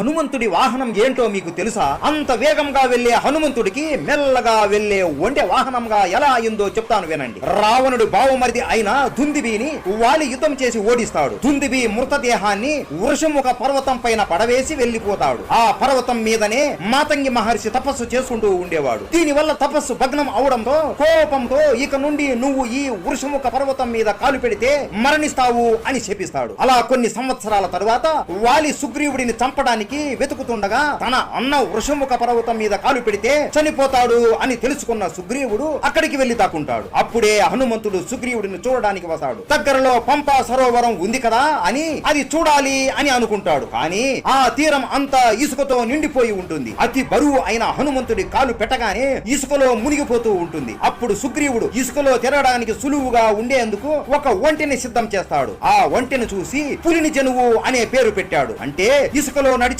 హనుమంతుడి వాహనం ఏంటో మీకు తెలుసా? అంత వేగంగా వెళ్ళే హనుమంతుడికి మెల్లగా వెళ్ళే ఒంటె వాహనంగా ఎలా అయిందో చెప్తాను వినండి. రావణుడి బావమరిది అయిన దుందిబీని వాలి యుద్ధం చేసి ఓడిస్తాడు. దుందిబి మృతదేహాన్ని వృషముఖ పర్వతం పైన పడవేసి వెళ్ళిపోతాడు ఆ పర్వతం మీదనే మాతంగి మహర్షి తపస్సు చేసుకుంటూ ఉండేవాడు. దీని వల్ల తపస్సు భగ్నం అవడంతో కోపంతో ఇక నుండి నువ్వు ఈ వృషముఖ పర్వతం మీద కాలు పెడితే మరణిస్తావు అని చెప్పిస్తాడు. అలా కొన్ని సంవత్సరాల తరువాత వాలి సుగ్రీవుడిని చంపడానికి వెతుకుతుండగా తన అన్న వృషముఖ పర్వతం మీద కాలు పెడితే చనిపోతాడు అని తెలుసుకున్న సుగ్రీవుడు అక్కడికి వెళ్ళి దాక్కుంటాడు. అప్పుడే హనుమంతుడు సుగ్రీవుడిని చూడడానికి వస్తాడు. దగ్గరలో పంపా సరోవరం ఉంది కదా అని అది చూడాలి అని అనుకుంటాడు. కానీ ఆ తీరం అంతా ఇసుకతో నిండిపోయి ఉంటుంది. అతి బరువు అయిన హనుమంతుడి కాలు పెట్టగానే ఇసుకలో మునిగిపోతూ ఉంటుంది. అప్పుడు సుగ్రీవుడు ఇసుకలో తిరగడానికి సులువుగా ఉండేందుకు ఒక ఒంటిని సిద్ధం చేస్తాడు. ఆ ఒంటిని చూసి పులిని జనువు అనే పేరు పెట్టాడు. అంటే ఇసుకలో నడి